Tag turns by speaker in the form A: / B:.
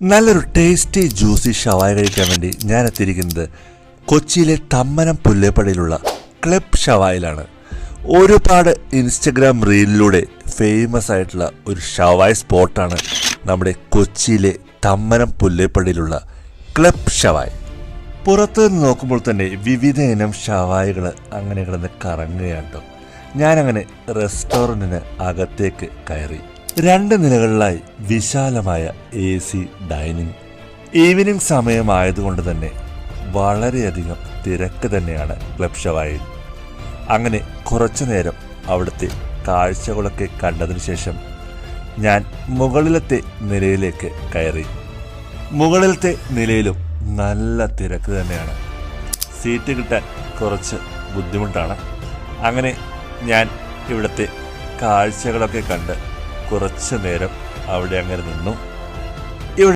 A: നല്ലൊരു tasty juicy ഷവായ കഴിക്കാൻ വേണ്ടി ഞാൻ എത്തിയിരിക്കുന്നത് കൊച്ചിയിലെ തമ്മനം പുല്ലേപ്പടയിലുള്ള ക്ലബ് ഷവായിലാണ് ഒരുപാട് ഇൻസ്റ്റഗ്രാം റീലിലൂടെ ഫേമസ് ആയിട്ടുള്ള ഒരു ഷവായ് സ്പോട്ടാണ് നമ്മുടെ കൊച്ചിയിലെ തമ്മനം പുല്ലേപ്പടിയിലുള്ള ക്ലബ് ഷവായ് പുറത്ത് നിന്ന് നോക്കുമ്പോൾ തന്നെ വിവിധ ഇനം ഷവായികൾ അങ്ങനെ കിടന്ന് കറങ്ങുകയാണ് കേട്ടോ. ഞാനങ്ങനെ റെസ്റ്റോറന്റിന് അകത്തേക്ക് കയറി. രണ്ട് നിലകളിലായി വിശാലമായ എ സി ഡൈനിങ്. ഈവനിങ് സമയമായതുകൊണ്ട് തന്നെ വളരെയധികം തിരക്ക് തന്നെയാണ് ക്ലബ് ഷവായിൽ. അങ്ങനെ കുറച്ചു നേരം അവിടുത്തെ കാഴ്ചകളൊക്കെ കണ്ടതിന് ശേഷം ഞാൻ മുകളിലത്തെ നിലയിലേക്ക് കയറി. മുകളിലത്തെ നിലയിലും നല്ല തിരക്ക് തന്നെയാണ്. സീറ്റ് കിട്ടാൻ കുറച്ച് ബുദ്ധിമുട്ടാണ്. അങ്ങനെ ഞാൻ ഇവിടുത്തെ കാഴ്ചകളൊക്കെ കണ്ട് കുറച്ച് നേരം അവിടെ അങ്ങനെ നിന്നു.